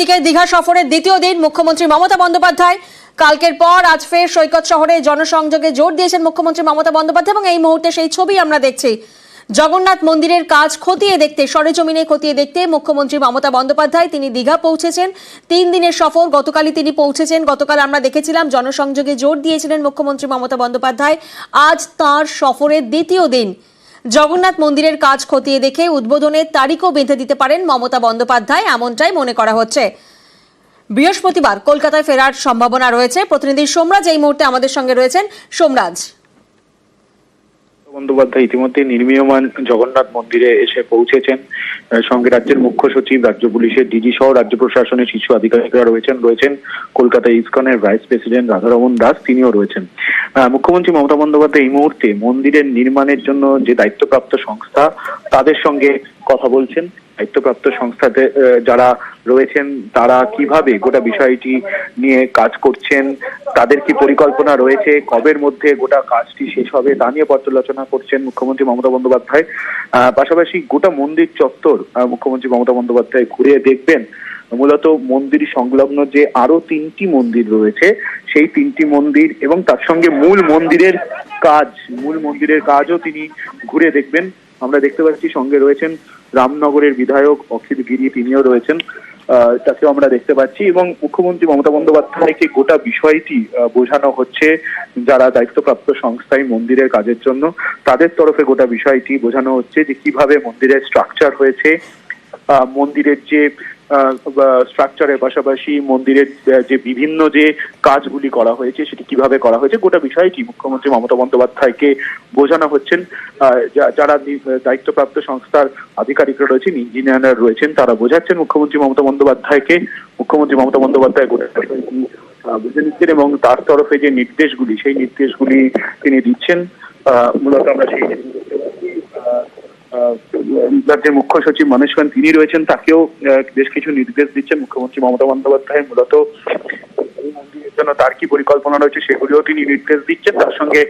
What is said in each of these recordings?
দিকে দীঘা সফরের দ্বিতীয় দিন মুখ্যমন্ত্রী মমতা বন্দ্যোপাধ্যায়। কালকের পর আজ ফের সৈকত শহরে জনসংযোগে জোর দিয়েছেন মুখ্যমন্ত্রী মমতা বন্দ্যোপাধ্যায় এবং এই মুহূর্তে সেই ছবি আমরা দেখছি। জগন্নাথ মন্দিরের কাজ খতিয়ে দেখতে, সরেজমিনে খতিয়ে দেখতে মুখ্যমন্ত্রী মমতা বন্দ্যোপাধ্যায় তিনি দীঘা পৌঁছেছেন। তিন দিনের সফর, গতকালই তিনি পৌঁছেছেন। গতকাল আমরা দেখেছিলাম জনসংযোগে জোর দিয়েছিলেন মুখ্যমন্ত্রী মমতা বন্দ্যোপাধ্যায়। আজ তার সফরের দ্বিতীয় দিন। জগন্নাথ মন্দিরের কাজ খতিয়ে দেখে উদ্বোধনের তারিখও বেঁধে দিতে পারেন মমতা বন্দ্যোপাধ্যায়, এমনটাই মনে করা হচ্ছে। বৃহস্পতিবার কলকাতায় ফেরার সম্ভাবনা রয়েছে। প্রতিনিধি সোমরাজ এই মুহূর্তে আমাদের সঙ্গে রয়েছেন। সোমরাজ। বন্দ্যোপাধ্যায় ইতিমধ্যে নির্মীয়মান জগন্নাথ মন্দিরে এসে পৌঁছেছেন। সঙ্গে রাজ্যের মুখ্য সচিব, রাজ্য পুলিশের ডিজি সহ রাজ্য প্রশাসনের শীর্ষ আধিকারিকরা রয়েছেন রয়েছেন কলকাতা ইসকনের ভাইস প্রেসিডেন্ট রাধারমন দাস, তিনিও রয়েছেন। মুখ্যমন্ত্রী মমতা বন্দ্যোপাধ্যায় এই মুহূর্তে মন্দিরের নির্মাণের জন্য যে দায়িত্বপ্রাপ্ত সংস্থা, তাদের সঙ্গে কথা বলছেন। দায়িত্বপ্রাপ্ত সংস্থাতে যারা রয়েছেন, তারা কীভাবে গোটা বিষয়টি নিয়ে কাজ করছেন, তাদের কি পরিকল্পনা রয়েছে, কবের মধ্যে গোটা কাজটি শেষ হবে, তা নিয়ে পর্যালোচনা করছেন মুখ্যমন্ত্রী মমতা বন্দ্যোপাধ্যায়। পাশাপাশি গোটা মন্দির চত্বর মুখ্যমন্ত্রী মমতা বন্দ্যোপাধ্যায় ঘুরে দেখবেন। মূলত মন্দির সংলগ্ন যে আরও তিনটি মন্দির রয়েছে, সেই তিনটি মন্দির এবং তার সঙ্গে মূল মন্দিরের কাজ, মূল মন্দিরের কাজও তিনি ঘুরে দেখবেন। আমরা দেখতে পাচ্ছি সঙ্গে রয়েছেন রামনগরের বিধায়ক অখিল গিরি, তিনিও রয়েছেন তাকেও আমরা দেখতে পাচ্ছি এবং মুখ্যমন্ত্রী মমতা বন্দ্যোপাধ্যায়কে গোটা বিষয়টি বোঝানো হচ্ছে যারা দায়িত্বপ্রাপ্ত সংস্থায় মন্দিরের কাজের জন্য, তাদের তরফে গোটা বিষয়টি বোঝানো হচ্ছে যে কীভাবে মন্দিরের স্ট্রাকচার হয়েছে মন্দিরের যে স্ট্রাকচারের পাশাপাশি মন্দিরের যে বিভিন্ন যে কাজগুলি করা হয়েছে, সেটি কীভাবে করা হয়েছে, গোটা বিষয়টি মুখ্যমন্ত্রী মমতা বন্দ্যোপাধ্যায়কে বোঝানো হচ্ছেন। যারা দায়িত্বপ্রাপ্ত সংস্থার আধিকারিকরা রয়েছেন ইঞ্জিনিয়াররা রয়েছেন, তারা বোঝাচ্ছেন মুখ্যমন্ত্রী মমতা বন্দ্যোপাধ্যায়কে। মুখ্যমন্ত্রী মমতা বন্দ্যোপাধ্যায় গোটা বুঝে নিচ্ছেন এবং তার তরফে যে নির্দেশগুলি, সেই নির্দেশগুলি তিনি দিচ্ছেন। মূলত আমরা সেই রাজ্যের মুখ্য সচিব মনোজ খান তিনি রয়েছেন তাকেও বেশ কিছু নির্দেশ দিচ্ছেন মুখ্যমন্ত্রী মমতা বন্দ্যোপাধ্যায়। মূলত জন্য তার কি পরিকল্পনা রয়েছে সেগুলিও তিনি নির্দেশ দিচ্ছেন। তার সঙ্গে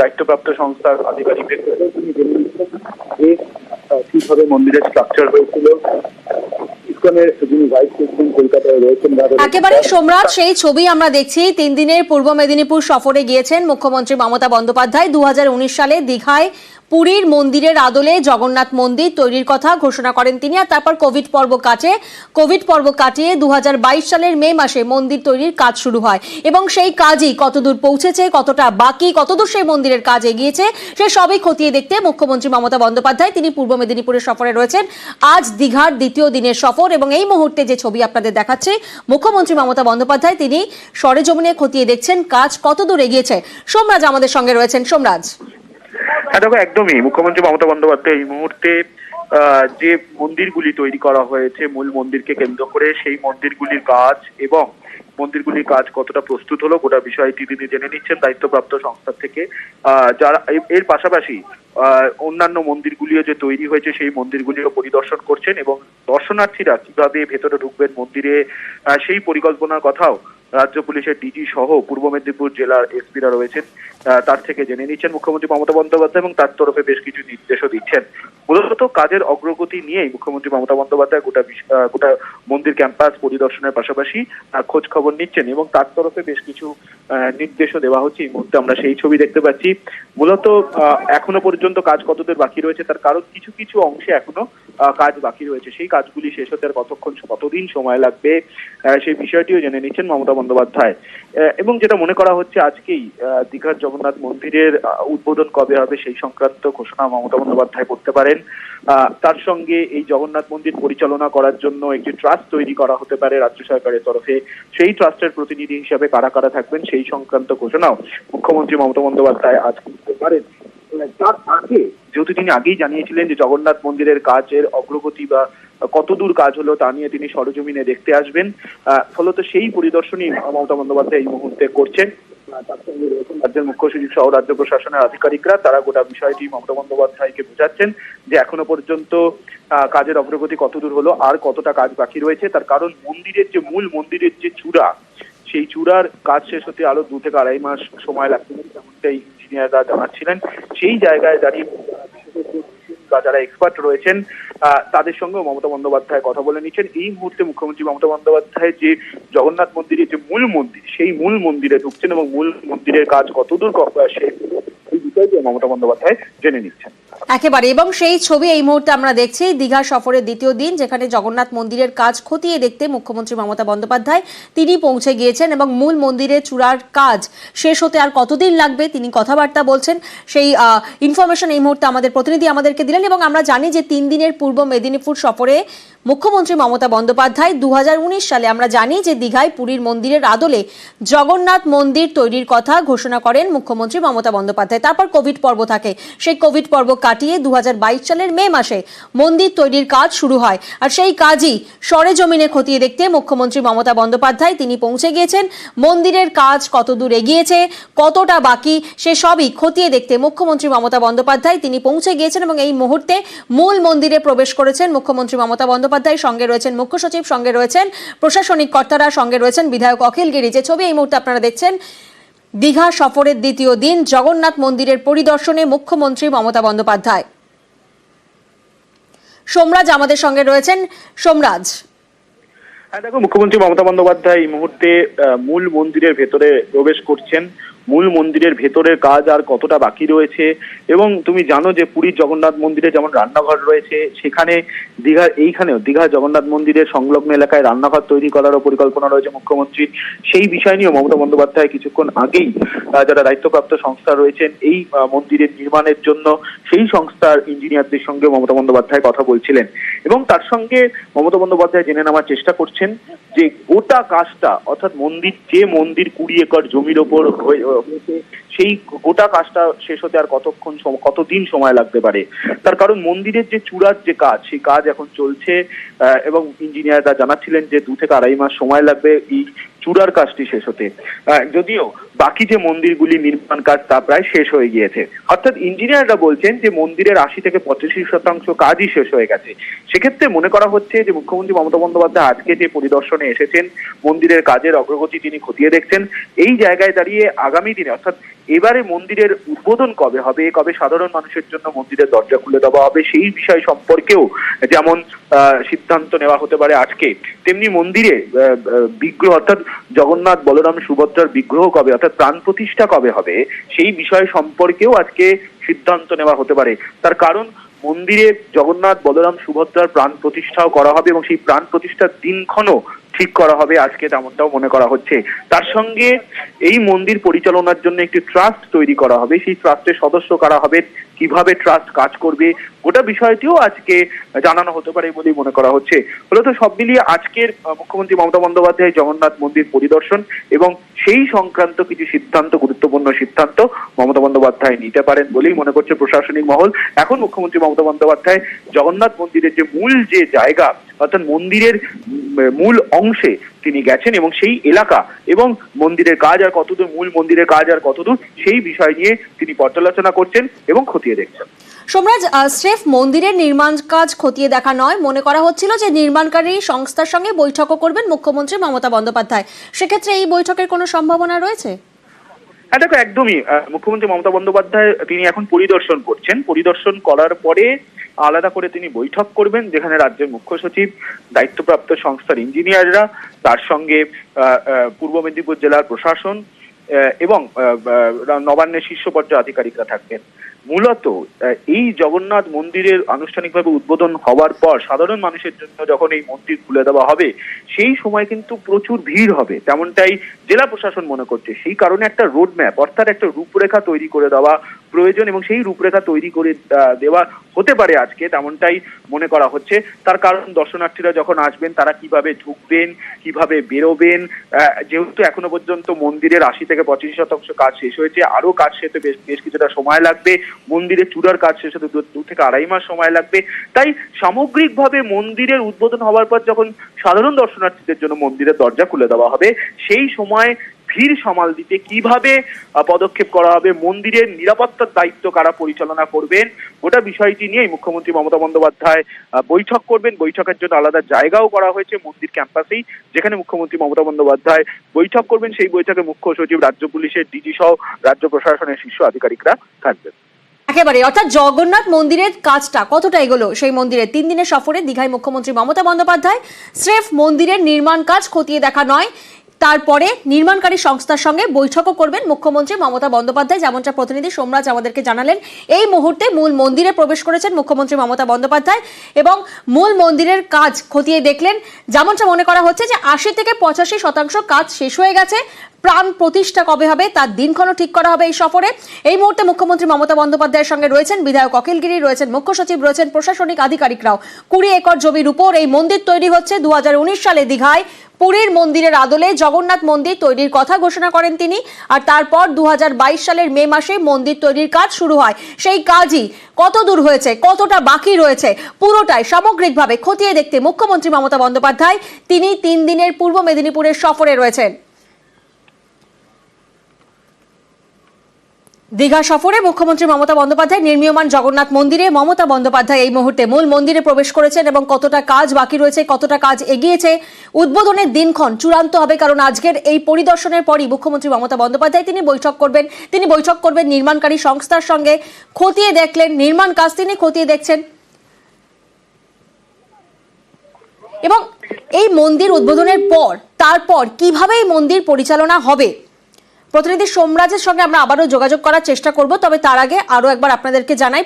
দায়িত্বপ্রাপ্ত সংস্থার আধিকারিকদের কীভাবে মন্দিরের স্ট্রাকচার হয়েছিল একেবারে দাস, সোমরাজ সেই ছবি আমরা দেখছি। তিন দিনের পূর্ব মেদিনীপুর সফরে গিয়েছেন মুখ্যমন্ত্রী মমতা বন্দ্যোপাধ্যায়। দু হাজার উনিশ সালে দীঘায় পুরীর মন্দিরের আদলে জগন্নাথ মন্দির তৈরির কথা ঘোষণা করেন তিনি আর তারপর কোভিড পর্ব কাটে। কোভিড পর্ব কাটিয়ে দু হাজার বাইশ সালের মে মাসে মন্দির তৈরির কাজ শুরু হয় এবং সেই কাজই কতদূর পৌঁছেছে, কতটা বাকি, কতদূর সেই মন্দিরের কাজ এগিয়েছে, সে সবই খতিয়ে দেখতে মুখ্যমন্ত্রী মমতা বন্দ্যোপাধ্যায়। তিনি পূর্ব মেদিনীপুরের সফরে রয়েছেন। আজ দীঘার দ্বিতীয় দিনের সফর এবং এই মুহূর্তে যে ছবি আপনাদের দেখাচ্ছে, মুখ্যমন্ত্রী মমতা বন্দ্যোপাধ্যায় তিনি সরেজমিনে খতিয়ে দেখছেন কাজ কতদূর এগিয়েছে। সোমরাজ আমাদের সঙ্গে রয়েছেন। সোমরাজ। হ্যাঁ দেখো, একদমই। মুখ্যমন্ত্রী মমতা বন্দ্যোপাধ্যায় এই মুহূর্তে যে মন্দিরগুলি তৈরি করা হয়েছে, মূল মন্দিরকে কেন্দ্র করে, সেই মন্দিরগুলির কাজ এবং মন্দিরগুলির কাজ কতটা প্রস্তুত হলো গোটা বিষয়টি তিনি জেনে নিচ্ছেন দায়িত্বপ্রাপ্ত সংস্থা থেকে। যারা, এর পাশাপাশি অন্যান্য মন্দিরগুলিও যে তৈরি হয়েছে, সেই মন্দিরগুলিও পরিদর্শন করছেন এবং দর্শনার্থীরা কীভাবে ভেতরে ঢুকবেন মন্দিরে সেই পরিকল্পনার কথাও রাজ্য পুলিশের ডিজি সহ পূর্ব মেদিনীপুর জেলার এসপিরা রয়েছেন। তার থেকে জেনে নিচ্ছেন মুখ্যমন্ত্রী মমতা বন্দ্যোপাধ্যায় এবং তার তরফে বেশ কিছু নির্দেশও দিচ্ছেন। মূলত কাজের অগ্রগতি নিয়েই মুখ্যমন্ত্রী মমতা বন্দ্যোপাধ্যায় গোটা গোটা মন্দির ক্যাম্পাস পরিদর্শনের পাশাপাশি খোঁজ খবর নিচ্ছেন এবং তার তরফে বেশ কিছু নির্দেশও দেওয়া হচ্ছে এই মুহূর্তে আমরা সেই ছবি দেখতে পাচ্ছি। মূলত এখনও পর্যন্ত কাজ কতদূর বাকি রয়েছে তার কারণ কিছু কিছু অংশে এখনও কাজ বাকি রয়েছে। সেই কাজগুলি শেষ হতে আর কতক্ষণ কতদিন সময় লাগবে সেই বিষয়টিও জেনে নিচ্ছেন মমতা বন্দ্যোপাধ্যায়। এবং যেটা মনে করা হচ্ছে আজকেই দীঘার জগন্নাথ মন্দিরের উদ্বোধন কবে হবে সেই সংক্রান্ত ঘোষণা মমতা বন্দ্যোপাধ্যায় করতে পারেন। তার সঙ্গে এই জগন্নাথ মন্দির পরিচালনা করার জন্য একটি ট্রাস্ট তৈরি করা হতে পারে রাজ্য সরকারের তরফে। সেই ট্রাস্টের প্রতিনিধি হিসাবে কারা কারা থাকবেন সেই সংক্রান্ত ঘোষণাও মুখ্যমন্ত্রী মমতা বন্দ্যোপাধ্যায় আজ করতে পারেন। তার আগে, যেহেতু তিনি আগেই জানিয়েছিলেন যে জগন্নাথ মন্দিরের কাজের অগ্রগতি বা কতদূর কাজ হলো তা নিয়ে তিনি সরজমিনে দেখতে আসবেন। ফলত সেই পরিদর্শনই মমতা বন্দ্যোপাধ্যায় এই মুহূর্তে করছেন। রাজ্যের মুখ্য সচিব সহ রাজ্য প্রশাসনের আধিকারিকরা। তারা গোটা বিষয়টি মমতা বন্দ্যোপাধ্যায়কে বোঝাচ্ছেন যে এখনও পর্যন্ত কাজের অগ্রগতি কতদূর হলো, আর কতটা কাজ বাকি রয়েছে। তার কারণ মন্দিরের যে মূল মন্দিরের যে চূড়া, সেই চূড়ার কাজ শেষ হতে আরও দু থেকে আড়াই মাস সময় লাগতে পারে। তেমনটাই ইঞ্জিনিয়াররা জানাচ্ছিলেন সেই জায়গায় দাঁড়িয়ে বা যারা এক্সপার্ট রয়েছেন তাদের সঙ্গেও মমতা বন্দ্যোপাধ্যায় কথা বলে নিচ্ছেন। এই মুহূর্তে মুখ্যমন্ত্রী মমতা বন্দ্যোপাধ্যায় যে জগন্নাথ মন্দিরের যে মূল মন্দির সেই মূল মন্দিরে ঢুকছেন এবং মূল মন্দিরের কাজ কতদূর ক- শেষ হলো, এই বিষয়টি মমতা বন্দ্যোপাধ্যায় জেনে নিচ্ছেন। একেবারে এবং সেই ছবি এই মুহূর্তে আমরা দেখছি দীঘা সফরের দ্বিতীয় দিন যেখানে জগন্নাথ মন্দিরের কাজ খতিয়ে দেখতে মুখ্যমন্ত্রী মমতা বন্দ্যোপাধ্যায় তিনি পৌঁছে গিয়েছেন এবং মূল মন্দিরের চূড়ার কাজ শেষ হতে আর কতদিন লাগবে তিনি কথাবার্তা বলছেন। সেই ইনফরমেশন এই মুহূর্তে আমাদের প্রতিনিধি আমাদেরকে দিলেন এবং আমরা জানি যে তিন দিনের পূর্ব মেদিনীপুর সফরে মুখ্যমন্ত্রী মমতা বন্দ্যোপাধ্যায় দু হাজার উনিশ সালে আমরা জানি যে দীঘায় পুরীর মন্দিরের আদলে জগন্নাথ মন্দির তৈরির কথা ঘোষণা করেন মুখ্যমন্ত্রী মমতা বন্দ্যোপাধ্যায়। তারপর কোভিড পর্ব থাকে। সেই কোভিড পর্ব কাটিয়ে দু হাজার বাইশ সালের মে মাসে মন্দির তৈরির কাজ শুরু হয়। আর সেই কাজই সরেজমিনে খতিয়ে দেখতে মুখ্যমন্ত্রী মমতা বন্দ্যোপাধ্যায় তিনি পৌঁছে গিয়েছেন। মন্দিরের কাজ কতদূর এগিয়েছে, কতটা বাকি, সে সবই খতিয়ে দেখতে মুখ্যমন্ত্রী মমতা বন্দ্যোপাধ্যায় তিনি পৌঁছে গিয়েছেন এবং এই মুহূর্তে মূল মন্দিরে প্রবেশ করেছেন মুখ্যমন্ত্রী মমতা বন্দ্যোপাধ্যায়। সঙ্গে রয়েছেন মুখ্য সচিব, সঙ্গে রয়েছেন প্রশাসনিক কর্তারা, সঙ্গে রয়েছেন বিধায়ক অখিল গিরি। যে ছবি এই মুহূর্তে আপনারা দেখছেন, দীঘা সফরের দ্বিতীয় দিন, জগন্নাথ মন্দিরের পরিদর্শনে মুখ্যমন্ত্রী মমতা বন্দ্যোপাধ্যায়। সোমরাজ আমাদের সঙ্গে রয়েছেন। সোমরাজ। হ্যাঁ দেখো, মুখ্যমন্ত্রী মমতা বন্দ্যোপাধ্যায় এই মুহূর্তে মূল মন্দিরের ভেতরে প্রবেশ করছেন। মূল মন্দিরের ভেতরের কাজ আর কতটা বাকি রয়েছে? এবং তুমি জানো যে পুরীর জগন্নাথ মন্দিরে যেমন রান্নাঘর রয়েছে, সেখানে দীঘার, এইখানেও দীঘা জগন্নাথ মন্দিরের সংলগ্ন এলাকায় রান্নাঘর তৈরি করারও পরিকল্পনা রয়েছে মুখ্যমন্ত্রী। সেই বিষয় নিয়েও মমতা বন্দ্যোপাধ্যায় কিছুক্ষণ আগেই যারা দায়িত্বপ্রাপ্ত সংস্থা রয়েছেন এই মন্দিরের নির্মাণের জন্য, সেই সংস্থার ইঞ্জিনিয়ারদের সঙ্গে মমতা বন্দ্যোপাধ্যায় কথা বলছিলেন। এবং তার সঙ্গে মমতা বন্দ্যোপাধ্যায় জেনে নেওয়ার চেষ্টা করছেন যে গোটা কাজটা, অর্থাৎ মন্দির, যে মন্দির কুড়ি একর জমির ওপর হয়ে- হয়েছে সেই গোটা কাজটা শেষ হতে আর কতক্ষণ কতদিন সময় লাগতে পারে? তার কারণ মন্দিরের যে চূড়ার যে কাজ, সেই কাজ এখন চলছে এবং ইঞ্জিনিয়াররা জানাচ্ছিলেন যে দু থেকে আড়াই মাস সময় লাগবে এই চূড়ার কাজটি শেষ হতে। যদিও বাকি যে মন্দিরগুলি নির্মাণ কাজ, তা প্রায় শেষ হয়ে গিয়েছে। অর্থাৎ ইঞ্জিনিয়াররা বলছেন যে মন্দিরের আশি থেকে পঁচাশি শতাংশ কাজই শেষ হয়ে গেছে। সেক্ষেত্রে মনে করা হচ্ছে যে মুখ্যমন্ত্রী মমতা বন্দ্যোপাধ্যায় আজকে যে পরিদর্শনে এসেছেন, মন্দিরের কাজের অগ্রগতি তিনি খতিয়ে দেখছেন, এই জায়গায় দাঁড়িয়ে আগামী দিনে, অর্থাৎ এবারে মন্দিরের উদ্বোধন কবে হবে? কবে সাধারণ মানুষের জন্য মন্দিরের দরজা খুলে দেওয়া হবে? সেই বিষয় সম্পর্কেও যেমন সিদ্ধান্ত নেওয়া হতে পারে আজকে, তেমনি মন্দিরে বিগ্রহ, অর্থাৎ জগন্নাথ বলরাম সুভদ্রার বিগ্রহ কবে, অর্থাৎ প্রাণ প্রতিষ্ঠা কবে হবে? সেই বিষয় সম্পর্কেও আজকে সিদ্ধান্ত নেওয়া হতে পারে। তার কারণ, মন্দিরে জগন্নাথ বলরাম সুভদ্রার প্রাণ প্রতিষ্ঠাও করা হবে এবং সেই প্রাণ প্রতিষ্ঠার দিনক্ষণও ঠিক করা হবে, আজকে তেমনটাও মনে করা হচ্ছে। তার সঙ্গে এই মন্দির পরিচালনার জন্য একটি ট্রাস্ট তৈরি করা হবে। সেই ট্রাস্টের সদস্য কারা হবে কীভাবে ট্রাস্ট কাজ করবে, গোটা বিষয়টিও আজকে জানানো হতে পারে বলেই মনে করা হচ্ছে। মূলত সব মিলিয়ে আজকের মুখ্যমন্ত্রী মমতা বন্দ্যোপাধ্যায় জগন্নাথ মন্দির পরিদর্শন এবং সেই সংক্রান্ত কিছু সিদ্ধান্ত, গুরুত্বপূর্ণ সিদ্ধান্ত মমতা বন্দ্যোপাধ্যায় নিতে পারেন বলেই মনে করছে প্রশাসনিক মহল। এখন মুখ্যমন্ত্রী মমতা বন্দ্যোপাধ্যায় জগন্নাথ মন্দিরের যে মূল যে জায়গা, অর্থাৎ মন্দিরের মূল অংশে তিনি গেছেন এবং সেই এলাকা এবং মন্দিরের কাজ আর কতদূর, মূল মন্দিরের কাজ আর কতদূর, সেই বিষয় নিয়ে তিনি পর্যালোচনা করছেন এবং খতিয়ে দেখছেন। সোমরাজ স্রেফ মন্দিরের নির্মাণ কাজ খতিয়ে দেখা নয়। মনে করা হচ্ছিল যে নির্মাণকারী সংস্থার সঙ্গে বৈঠকও করবেন মুখ্যমন্ত্রী মমতা বন্দ্যোপাধ্যায়। সেক্ষেত্রে এই বৈঠকের কোনো সম্ভাবনা রয়েছে? হ্যাঁ দেখো, একদমই মুখ্যমন্ত্রী মমতা বন্দ্যোপাধ্যায় তিনি এখন পরিদর্শন করছেন। পরিদর্শন করার পরে আলাদা করে তিনি বৈঠক করবেন, যেখানে রাজ্যের মুখ্য সচিব, দায়িত্বপ্রাপ্ত সংস্থার ইঞ্জিনিয়াররা, তার সঙ্গে পূর্ব মেদিনীপুর জেলার প্রশাসন এবং নবান্নের শীর্ষ পর্যায়ে আধিকারিকরা থাকবেন। মূলত এই জগন্নাথ মন্দিরের আনুষ্ঠানিকভাবে উদ্বোধন হওয়ার পর সাধারণ মানুষের জন্য যখন এই মন্দির খুলে দেওয়া হবে, সেই সময় কিন্তু প্রচুর ভিড় হবে, তেমনটাই জেলা প্রশাসন মনে করছে। সেই কারণে একটা রোড ম্যাপ অর্থাৎ একটা রূপরেখা তৈরি করে দেওয়া প্রয়োজন এবং সেই রূপরেখা তৈরি করে দেওয়া হতে পারে আজকে, তেমনটাই মনে করা হচ্ছে। তার কারণ দর্শনার্থীরা যখন আসবেন, তারা কীভাবে ঢুকবেন, কীভাবে বেরোবেন যেহেতু এখনও পর্যন্ত মন্দিরের আশি থেকে পঁচিশ শতাংশ কাজ শেষ হয়েছে আরও কাজ হতে বেশ বেশ কিছুটা সময় লাগবে। মন্দিরের চূড়ার কাজ শেষ হতে দু- থেকে আড়াই মাস সময় লাগবে। তাই সামগ্রিকভাবে মন্দিরের উদ্বোধন হওয়ার পর যখন সাধারণ দর্শনার্থীদের জন্য মন্দিরের দরজা খুলে দেওয়া হবে, সেই সময় ভিড় সামাল দিতে কীভাবে পদক্ষেপ করা হবে, মন্দিরের নিরাপত্তার দায়িত্ব কারা পরিচালনা করবেন, গোটা বিষয়টি নিয়েই মুখ্যমন্ত্রী মমতা বন্দ্যোপাধ্যায় বৈঠক করবেন। বৈঠকের জন্য আলাদা জায়গাও করা হয়েছে মন্দির ক্যাম্পাসেই, যেখানে মুখ্যমন্ত্রী মমতা বন্দ্যোপাধ্যায় বৈঠক করবেন। সেই বৈঠকে মুখ্য সচিব, রাজ্য পুলিশের ডিজি সহ রাজ্য প্রশাসনের শীর্ষ আধিকারিকরা থাকবেন। একেবারে অর্থাৎ জগন্নাথ মন্দিরের কাজটা কতটা এগোলো? সেই মন্দিরে তিন দিনের সফরে দীঘায় মুখ্যমন্ত্রী মমতা বন্দ্যোপাধ্যায়, স্রেফ মন্দিরের নির্মাণ কাজ খতিয়ে দেখা নয়। তারপরে নির্মাণকারী সংস্থার সঙ্গে বৈঠকও করবেন মুখ্যমন্ত্রী মমতা বন্দ্যোপাধ্যায়, যেমনটা প্রতিনিধি সোমরাজ আমাদেরকে জানালেন। এই মুহূর্তে মূল মন্দিরে প্রবেশ করেছেন মুখ্যমন্ত্রী মমতা বন্দ্যোপাধ্যায় এবং মূল মন্দিরের কাজ খতিয়ে দেখলেন। যেমনটা মনে করা হচ্ছে যে আশি থেকে পঁচাশি শতাংশ কাজ শেষ হয়ে গেছে। প্রাণ প্রতিষ্ঠা কবে হবে, তার দিনক্ষণও ঠিক করা হবে এই সফরে। এই মুহূর্তে মুখ্যমন্ত্রী মমতা বন্দ্যোপাধ্যায়ের সঙ্গে রয়েছেন বিধায়ক অখিলগিরি রয়েছেন মুখ্য সচিব, রয়েছেন প্রশাসনিক আধিকারিকরাও। কুড়ি একর জমির উপর এই মন্দির তৈরি হচ্ছে। দু হাজার উনিশ সালে দীঘায় পুরীর মন্দিরের আদলে জগন্নাথ মন্দির তৈরির কথা ঘোষণা করেন তিনি। আর তারপর দু হাজার বাইশ সালের মে মাসে মন্দির তৈরির কাজ শুরু হয়। সেই কাজই কত দূর হয়েছে, কতটা বাকি রয়েছে, পুরোটাই সামগ্রিকভাবে খতিয়ে দেখতে মুখ্যমন্ত্রী মমতা বন্দ্যোপাধ্যায়। তিনি তিন দিনের পূর্ব মেদিনীপুরের সফরে রয়েছেন। দীঘা সফরে মুখ্যমন্ত্রী মমতা বন্দ্যোপাধ্যায় নির্মীয়মান জগন্নাথ মন্দিরে। মমতা বন্দ্যোপাধ্যায় এই মুহূর্তে মূল মন্দিরে প্রবেশ করেছেন এবং কতটা কাজ বাকি রয়েছে, কতটা কাজ এগিয়েছে, উদ্বোধনের দিনক্ষণ চূড়ান্ত হবে কারণ আজকের এই পরিদর্শনের পরই মুখ্যমন্ত্রী মমতা বন্দ্যোপাধ্যায় তিনি বৈঠক করবেন। তিনি বৈঠক করবেন নির্মাণকারী সংস্থার সঙ্গে। খতিয়ে দেখলেন নির্মাণ কাজ তিনি খতিয়ে দেখছেন। এবং এই মন্দির উদ্বোধনের পর, তারপর কীভাবে এই মন্দির পরিচালনা হবে? প্রতিনিধি সোমরাজের সঙ্গে আমরা আবারও যোগাযোগ করার চেষ্টা করব, তবে তার আগে আরও একবার আপনাদেরকে জানাই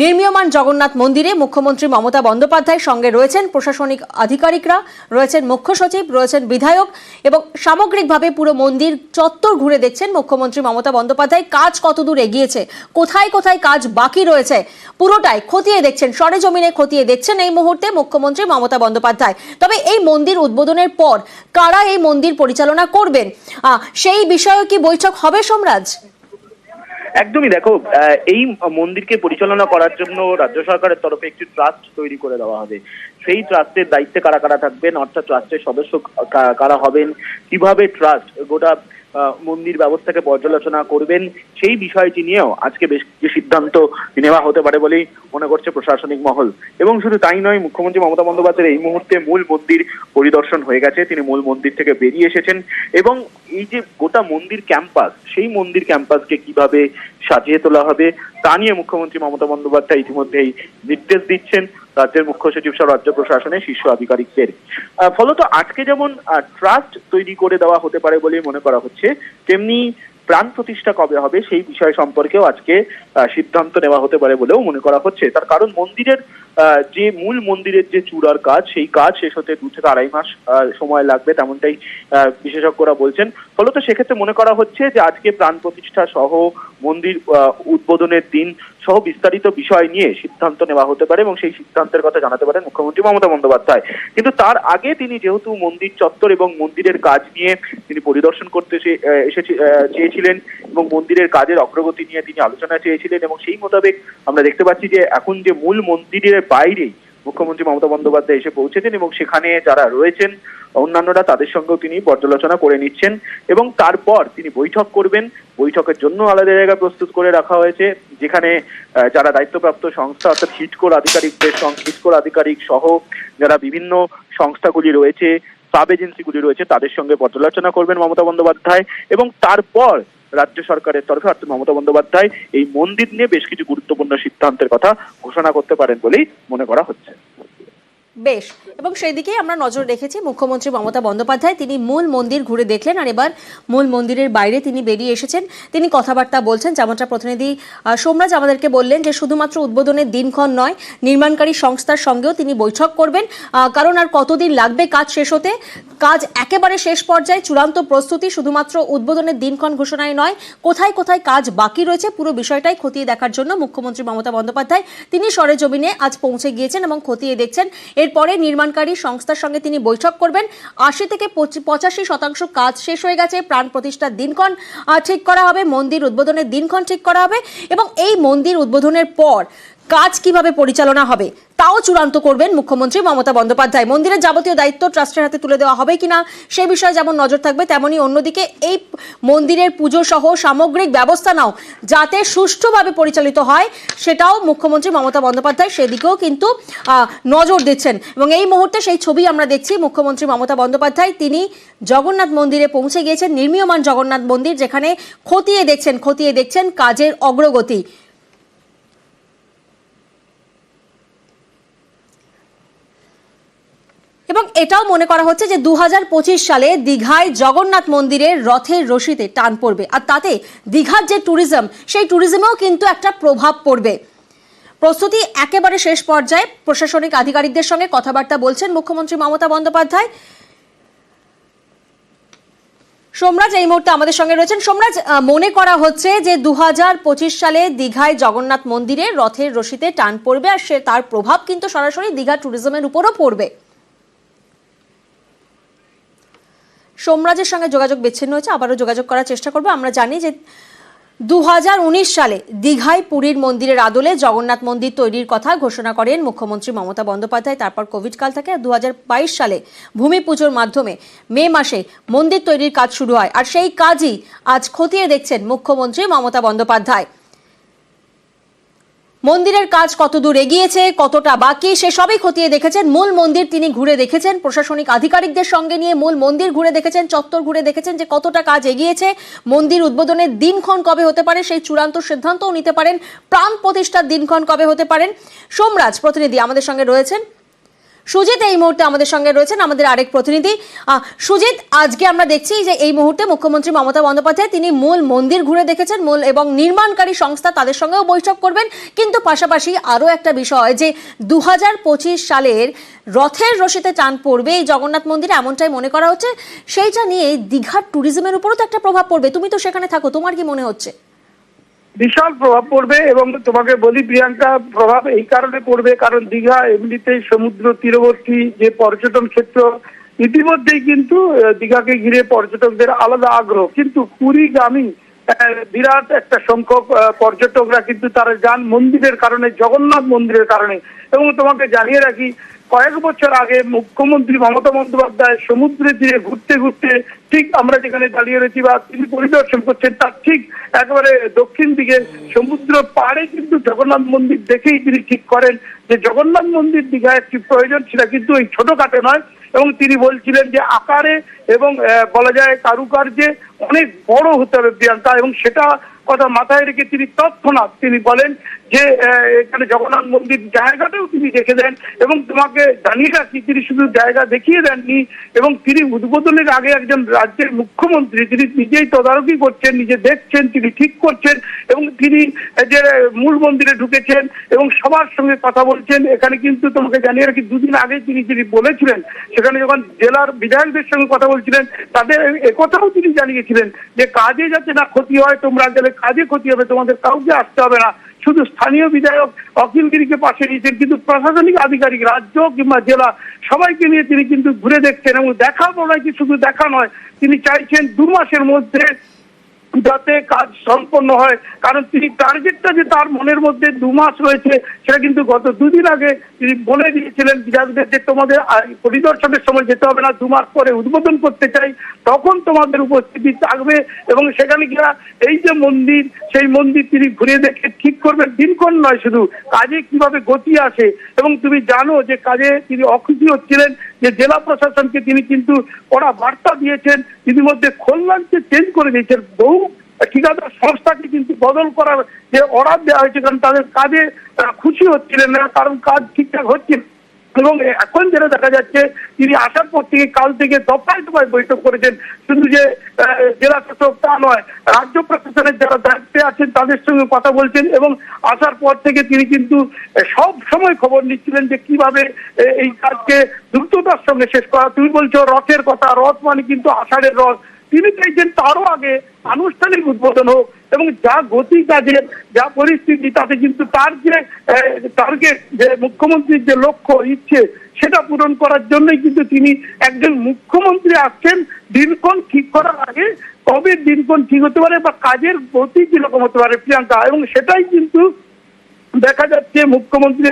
নির্মীয়মান জগন্নাথ মন্দিরে মুখ্যমন্ত্রী মমতা বন্দ্যোপাধ্যায় সঙ্গে রয়েছেন প্রশাসনিক আধিকারিকরা, রয়েছেন মুখ্য সচিব, রয়েছেন বিধায়ক এবং সামগ্রিকভাবে পুরো মন্দির চত্বর ঘুরে দেখছেন মুখ্যমন্ত্রী মমতা বন্দ্যোপাধ্যায়। কাজ কতদূর এগিয়েছে? কোথায় কোথায় কাজ বাকি রয়েছে? পুরোটাই খতিয়ে দেখছেন, সরেজমিনে খতিয়ে দেখছেন এই মুহূর্তে মুখ্যমন্ত্রী মমতা বন্দ্যোপাধ্যায়। তবে এই মন্দির উদ্বোধনের পর কারা এই মন্দির পরিচালনা করবেন? সেই বিষয়ে কি বৈঠক হবে, সোমরাজ? একদমই দেখো এই মন্দিরকে পরিচালনা করার জন্য রাজ্য সরকারের তরফে একটি ট্রাস্ট তৈরি করে দেওয়া হবে। সেই ট্রাস্টের দায়িত্বে কারা কারা থাকবেন? অর্থাৎ ট্রাস্টের সদস্য কারা হবেন? কীভাবে ট্রাস্ট গোটা মন্দির ব্যবস্থাকে পর্যালোচনা করবেন, সেই বিষয়টি নিয়েও আজকে বেশ কিছু সিদ্ধান্ত নেওয়া হতে পারে বলেই মনে করছে প্রশাসনিক মহল। এবং শুধু তাই নয়, মুখ্যমন্ত্রী মমতা বন্দ্যোপাধ্যায়ের এই মুহূর্তে মূল মন্দির পরিদর্শন হয়ে গেছে। তিনি মূল মন্দির থেকে বেরিয়ে এসেছেন এবং এই যে গোটা মন্দির ক্যাম্পাস, সেই মন্দির ক্যাম্পাসকে কীভাবে সাজিয়ে তোলা হবে, তা নিয়ে মুখ্যমন্ত্রী মমতা বন্দ্যোপাধ্যায় ইতিমধ্যেই নির্দেশ দিচ্ছেন। রাজ্যের মুখ্য সচিব সহ রাজ্য প্রশাসনের শীর্ষ আধিকারিকদের। ফলত আজকে যেমন ট্রাস্ট তৈরি করে দেওয়া হতে পারে বলে মনে করা হচ্ছে, তেমনি প্রাণ প্রতিষ্ঠা কবে হবে সেই বিষয় সম্পর্কেও আজকে সিদ্ধান্ত নেওয়া হতে পারে বলেও মনে করা হচ্ছে। তার কারণ মন্দিরের যে মূল মন্দিরের যে চূড়ার কাজ, সেই কাজ শেষ হতে দু থেকে আড়াই মাস সময় লাগবে তেমনটাই বিশেষজ্ঞরা বলছেন। ফলত সেক্ষেত্রে মনে করা হচ্ছে যে আজকে প্রাণ প্রতিষ্ঠা সহ মন্দির উদ্বোধনের দিন সহ বিস্তারিত বিষয় নিয়ে সিদ্ধান্ত নেওয়া হতে পারে এবং সেই সিদ্ধান্তের কথা জানাতে পারেন মুখ্যমন্ত্রী মমতা বন্দ্যোপাধ্যায়। কিন্তু তার আগে তিনি যেহেতু মন্দির চত্বর এবং মন্দিরের কাজ নিয়ে তিনি পরিদর্শন করতে এসেছি চেয়েছিলেন এবং মন্দিরের কাজের অগ্রগতি নিয়ে তিনি আলোচনা চেয়েছিলেন এবং সেই মোতাবেক আমরা দেখতে পাচ্ছি যে এখন যে মূল মন্দিরের বাইরেই মুখ্যমন্ত্রী মমতা বন্দ্যোপাধ্যায় এসে পৌঁছেছেন এবং সেখানে যারা রয়েছেন অন্যান্যরা তাদের সঙ্গেও তিনি পর্যালোচনা করে নিচ্ছেন এবং তারপর তিনি বৈঠক করবেন। বৈঠকের জন্য আলাদা জায়গা প্রস্তুত করে রাখা হয়েছে। যেখানে যারা দায়িত্বপ্রাপ্ত সংস্থা অর্থাৎ হিটকোর আধিকারিকদের হিটকোর আধিকারিক সহ যারা বিভিন্ন সংস্থাগুলি রয়েছে, সাব এজেন্সিগুলি রয়েছে, তাদের সঙ্গে পর্যালোচনা করবেন মমতা বন্দ্যোপাধ্যায় এবং তারপর রাজ্য সরকারের তরফে অর্থাৎ মমতা বন্দ্যোপাধ্যায় এই মন্দির নিয়ে বেশ কিছু গুরুত্বপূর্ণ সিদ্ধান্তের কথা ঘোষণা করতে পারেন বলেই মনে করা হচ্ছে। বেশ, এবং সেই দিকেই আমরা নজর রেখেছি মুখ্যমন্ত্রী মমতা বন্দ্যোপাধ্যায়। তিনি মূল মন্দির ঘুরে দেখলেন আর এবার মূল মন্দিরের বাইরে তিনি বেরিয়ে এসেছেন। তিনি কথাবার্তা বলছেন, যেমনটা প্রতিনিধি সোমরাজ আমাদেরকে বললেন যে, শুধুমাত্র উদ্বোধনের দিনক্ষণ নয়, নির্মাণকারী সংস্থার সঙ্গেও তিনি বৈঠক করবেন। কারণ আর কতদিন লাগবে কাজ শেষ হতে? কাজ একেবারে শেষ পর্যায়ে, চূড়ান্ত প্রস্তুতি শুধুমাত্র উদ্বোধনের দিনক্ষণ ঘোষণায় নয়, কোথায় কোথায় কাজ বাকি রয়েছে, পুরো বিষয়টাই খতিয়ে দেখার জন্য মুখ্যমন্ত্রী মমতা বন্দ্যোপাধ্যায় তিনি সরেজমিনে আজ পৌঁছে গিয়েছেন এবং খতিয়ে দেখছেন এরপরে নির্মাণকারী সংস্থার সঙ্গে তিনি বৈঠক করবেন। আশি থেকে পঁচি- পঁচাশি শতাংশ কাজ শেষ হয়ে গেছে, প্রাণ প্রতিষ্ঠার দিনক্ষণ ঠিক করা হবে, মন্দির উদ্বোধনের দিনক্ষণ ঠিক করা হবে এবং এই মন্দির উদ্বোধনের পর কাজ কীভাবে পরিচালনা হবে, তাও চূড়ান্ত করবেন মুখ্যমন্ত্রী মমতা বন্দ্যোপাধ্যায়। মন্দিরের যাবতীয় দায়িত্ব ট্রাস্টের হাতে তুলে দেওয়া হবে কিনা, সে বিষয়ে যেমন নজর থাকবে তেমনি অন্যদিকে এই মন্দিরের পুজো সহ সামগ্রিক ব্যবস্থা নাও, যাতে সুষ্ঠুভাবে পরিচালিত হয়, সেটাও মুখ্যমন্ত্রী মমতা বন্দ্যোপাধ্যায় সেদিকেও কিন্তু নজর দিচ্ছেন। এবং এই মুহূর্তে সেই ছবি আমরা দেখছি মুখ্যমন্ত্রী মমতা বন্দ্যোপাধ্যায়, তিনি জগন্নাথ মন্দিরে পৌঁছে গিয়েছেন, নির্মীয়মান জগন্নাথ মন্দির যেখানে খতিয়ে দেখছেন খতিয়ে দেখছেন কাজের অগ্রগতি। এবং এটাও মনে করা হচ্ছে যে দু হাজার পঁচিশ সালে দীঘায় জগন্নাথ মন্দিরের রথের রশিতে টান পড়বে। আর তাতে দীঘার যে ট্যুরিজম সেই ট্যুরিজমেও কিন্তু একটা প্রভাব পড়বে। প্রস্তুতি একেবারে শেষ পর্যায়ে। প্রশাসনিক আধিকারিকদের সঙ্গে কথাবার্তা বলছেন মুখ্যমন্ত্রী মমতা বন্দ্যোপাধ্যায়। সোমরাজ, এই মুহূর্তে আমাদের সঙ্গে রয়েছেন। সোমরাজ মনে করা হচ্ছে যে দু হাজার পঁচিশ সালে দীঘায় জগন্নাথ মন্দিরে রথের রশিতে টান পড়বে আর সে তার প্রভাব কিন্তু সরাসরি দীঘা ট্যুরিজমের উপরও পড়বে। সোমরাজের সঙ্গে যোগাযোগ বিচ্ছিন্ন হয়েছে, আবারও যোগাযোগ করার চেষ্টা করব। আমরা জানি যে দু হাজার উনিশ সালে দীঘায় পুরীর মন্দিরের আদলে জগন্নাথ মন্দির তৈরির কথা ঘোষণা করেন মুখ্যমন্ত্রী মমতা বন্দ্যোপাধ্যায়। তারপর কোভিড কাল থেকে দু হাজার বাইশ সালে ভূমি পুজোর মাধ্যমে মে মাসে মন্দির তৈরির কাজ শুরু হয়। আর সেই কাজই আজ খতিয়ে দেখছেন মুখ্যমন্ত্রী মমতা বন্দ্যোপাধ্যায়। মন্দিরের কাজ কতদূর এগিয়েছে, কতটা বাকি সে সবই খতিয়ে দেখেছেন মূল মন্দির তিনি ঘুরে দেখেছেন। প্রশাসনিক আধিকারিকদের সঙ্গে নিয়ে মূল মন্দির ঘুরে দেখেছেন, চত্বর ঘুরে দেখেছেন যে কতটা কাজ এগিয়েছে। মন্দির উদ্বোধনের দিনক্ষণ কবে হতে পারে সেই চূড়ান্ত সিদ্ধান্তও নিতে পারেন। প্রাণ প্রতিষ্ঠার দিনক্ষণ কবে হতে পারেন। সোমরাজ প্রতিনিধি আমাদের সঙ্গে রয়েছেন। সুজিত এই মুহূর্তে আমাদের সঙ্গে রয়েছেন, আমাদের আরেক প্রতিনিধি। সুজিত, আজকে আমরা দেখছি যে এই মুহূর্তে মুখ্যমন্ত্রী মমতা বন্দ্যোপাধ্যায়, তিনি মূল মন্দির ঘুরে দেখেছেন, মূল এবং নির্মাণকারী সংস্থা তাদের সঙ্গেও বৈঠক করবেন। কিন্তু পাশাপাশি আরও একটা বিষয়, যে দু হাজার পঁচিশ সালের রথের রশিতে টান পড়বে এই জগন্নাথ মন্দিরে, এমনটাই মনে করা হচ্ছে। সেইটা নিয়ে দীঘার ট্যুরিজমের উপরও তো একটা প্রভাব পড়বে। তুমি তো সেখানে থাকো, তোমার কি মনে হচ্ছে? বিশাল প্রভাব পড়বে এবং তোমাকে বলি প্রিয়াঙ্কা প্রভাব এই কারণে পড়বে কারণ দীঘা এমনিতেই সমুদ্র তীরবর্তী যে পর্যটন ক্ষেত্র ইতিমধ্যেই কিন্তু দীঘাকে ঘিরে পর্যটকদের আলাদা আগ্রহ। কিন্তু পুরীগামী আহ, বিরাট একটা সংখ্যক পর্যটকরা কিন্তু তারা যান মন্দিরের কারণে জগন্নাথ মন্দিরের কারণে। এবং তোমাকে জানিয়ে রাখি কয়েক বছর আগে মুখ্যমন্ত্রী মমতা বন্দ্যোপাধ্যায় সমুদ্রের তীরে ঘুরতে ঘুরতে ঠিক আমরা যেখানে দাঁড়িয়ে রয়েছি বা তিনি পরিদর্শন করছেন, তার ঠিক একেবারে দক্ষিণ দিকে সমুদ্র পাড়ে কিন্তু জগন্নাথ মন্দির দেখেই তিনি ঠিক করেন যে জগন্নাথ মন্দির দীঘা একটি প্রয়োজন সেটা কিন্তু এই ছোটখাটো নয় এবং তিনি বলছিলেন যে আকারে এবং বলা যায় কারুকার্যে অনেক বড় হতে হবে প্রিয়াঙ্কা এবং সেটা কথা মাথায় রেখে তিনি তৎক্ষণাৎ তিনি বলেন যে এখানে জগন্নাথ মন্দির জায়গাটাও তিনি দেখে দেন এবং তোমাকে জানিয়ে রাখি তিনি শুধু জায়গা দেখিয়ে দেননি এবং তিনি উদ্বোধনের আগে একজন রাজ্যের মুখ্যমন্ত্রী, তিনি নিজেই তদারকি করছেন, নিজে দেখছেন, তিনি ঠিক করছেন এবং তিনি যে, মূল মন্দিরে ঢুকেছেন এবং সবার সঙ্গে কথা বলছেন। এখানে কিন্তু তোমাকে জানিয়ে রাখি, দুদিন আগে তিনি যিনি বলেছিলেন, সেখানে যখন জেলার বিধায়কদের সঙ্গে কথা বলছিলেন, তাদের একথাও তিনি জানিয়েছিলেন যে, কাজে যাতে না, ক্ষতি হয়, তোমরা গেলে কাজে ক্ষতি হবে, তোমাদের কাউকে আসতে হবে না। শুধু স্থানীয় বিধায়ক অখিলগিরিকে পাশে নিয়েছেন, কিন্তু প্রশাসনিক আধিকারিক, রাজ্য কিংবা জেলা, সবাইকে নিয়ে তিনি কিন্তু ঘুরে দেখছেন এবং দেখা বলা কি শুধু দেখা নয়, তিনি চাইছেন দু মাসের মধ্যে যাতে কাজ সম্পন্ন হয়। কারণ তিনি টার্গেটটা যে তার মনের মধ্যে দু মাস রয়েছে, সেটা কিন্তু গত দুদিন আগে তিনি বলে দিয়েছিলেন বিধায়কদের যে তোমাদের পরিদর্শনের সময় যেতে হবে না, দু মাস পরে উদ্বোধন করতে চাই, তখন তোমাদের উপস্থিতি থাকবে এবং সেখানে গিয়া এই যে মন্দির, সেই মন্দির তিনি ঘুরে দেখে ঠিক করবেন। দিনক্ষণ নয় শুধু, কাজে কীভাবে গতি আসে এবং তুমি জানো যে কাজে তিনি অখুশি হচ্ছিলেন যে জেলা প্রশাসনকে তিনি কিন্তু কড়া বার্তা দিয়েছেন, ইতিমধ্যে খুলনাকে চেঞ্জ করে দিয়েছেন বহু ঠিকাদার সংস্থাকে কিন্তু বদল করার যে অর্ডার দেওয়া হয়েছে, কারণ তাদের কাজে খুশি হচ্ছিলেন না, কারণ কাজ ঠিকঠাক হচ্ছে। এবং এখন যেটা দেখা যাচ্ছে, তিনি আসার পর থেকে কাল থেকে দফায় দফায় বৈঠক করেছেন। শুধু যে জেলা শাসক তা নয়, রাজ্য প্রশাসনের যারা দায়িত্বে আছেন তাদের সঙ্গে কথা বলছেন এবং আসার পর থেকে তিনি কিন্তু সব সময় খবর নিচ্ছিলেন যে কীভাবে এই কাজকে দ্রুততার সঙ্গে শেষ করা। তুমি বলছো রথের কথা, রথ মানে কিন্তু আষাঢ়ের রথ। তিনি চাইছেন তারও আগে আনুষ্ঠানিক উদ্বোধন হোক এবং যা গতি কাজের যা পরিস্থিতি, তাতে কিন্তু তার যে টার্গেট যে মুখ্যমন্ত্রীর যে লক্ষ্য, ইচ্ছে, সেটা পূরণ করার জন্যই কিন্তু তিনি একজন মুখ্যমন্ত্রী আসছেন। দিনক্ষণ ঠিক করার আগে কবে দিনক্ষণ ঠিক হতে পারে বা কাজের গতি কীরকম হতে পারে প্রিয়াঙ্কা? এবং সেটাই কিন্তু দেখা যাচ্ছে মুখ্যমন্ত্রী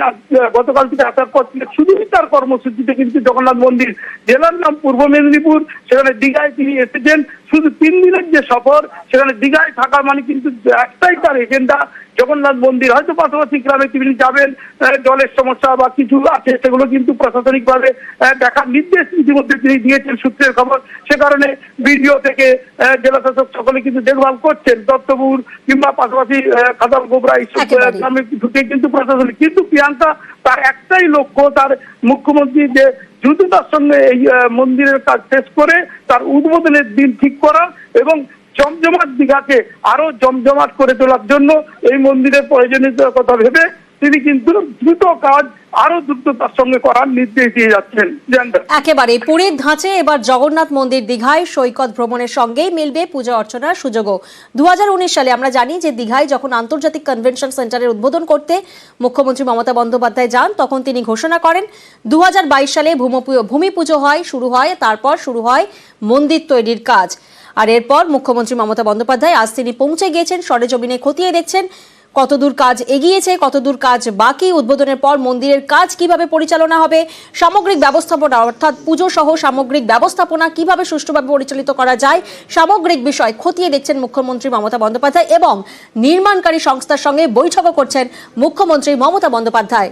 গতকাল থেকে আসার পর থেকে শুধুই তার কর্মসূচিতে কিন্তু জগন্নাথ মন্দির। জেলার নাম পূর্ব মেদিনীপুর, সেখানে দীঘায় তিনি এসেছেন। শুধু তিন দিনের যে সফর, সেখানে দীঘায় থাকা মানে কিন্তু একটাই তার এজেন্ডা জগন্নাথ মন্দির হয়তো পাশাপাশি গ্রামে তিনি যাবেন জলের সমস্যা বা কিছু আছে সেগুলো কিন্তু প্রশাসনিকভাবে আহ, দেখার নির্দেশ ইতিমধ্যে তিনি দিয়েছেন সূত্রের খবর। সে কারণে ভিডিও থেকে আহ, জেলা শাসক সকলে কিন্তু দেখভাল করছেন। দত্তপুর কিংবা পাশাপাশি খাদাল গোবরা এইসব। গ্রামে ঢুকে কিন্তু প্রশাসনিক। কিন্তু প্রিয়াঙ্কা তার একটাই লক্ষ্য তার মুখ্যমন্ত্রী যে দ্রুততার সঙ্গে এই মন্দিরের কাজ শেষ করে তার উদ্বোধনের দিন ঠিক করা এবং জমজমাট দীঘাকে আরও জমজমাট করে তোলার জন্য এই মন্দিরের প্রয়োজনীয়তার কথা ভেবে তিনি কিন্তু দ্রুত কাজ আরও দ্রুততার সঙ্গে করার নির্দেশ দিয়ে যাচ্ছেন। একেবারে পুরীর ধাঁচে এবার জগন্নাথ মন্দির দীঘায় সৈকত ভ্রমণের সঙ্গেই মিলবে পূজা অর্চনার সুযোগও। দু সালে আমরা জানি যে দীঘায় যখন আন্তর্জাতিক কনভেনশন সেন্টারের উদ্বোধন করতে মুখ্যমন্ত্রী মমতা বন্দ্যোপাধ্যায় যান, তখন তিনি ঘোষণা করেন দু হাজার বাইশ সালে ভূমি পুজো হয়, শুরু হয়, তারপর শুরু হয় মন্দির তৈরির কাজ। আর এরপর মুখ্যমন্ত্রী মমতা বন্দ্যোপাধ্যায় আজ তিনি পৌঁছে গিয়েছেন, সরেজমিনে খতিয়ে দেখছেন কতদূর কাজ এগিয়েছে, কতদূর কাজ বাকি, উদ্বোধনের পর মন্দিরের কাজ কীভাবে পরিচালনা হবে, সামগ্রিক ব্যবস্থাপনা অর্থাৎ পুজো সহ সামগ্রিক ব্যবস্থাপনা কীভাবে সুষ্ঠুভাবে পরিচালিত করা যায়, সামগ্রিক বিষয় খতিয়ে দেখছেন মুখ্যমন্ত্রী মমতা বন্দ্যোপাধ্যায় এবং নির্মাণকারী সংস্থার সঙ্গে বৈঠকও করছেন মুখ্যমন্ত্রী মমতা বন্দ্যোপাধ্যায়।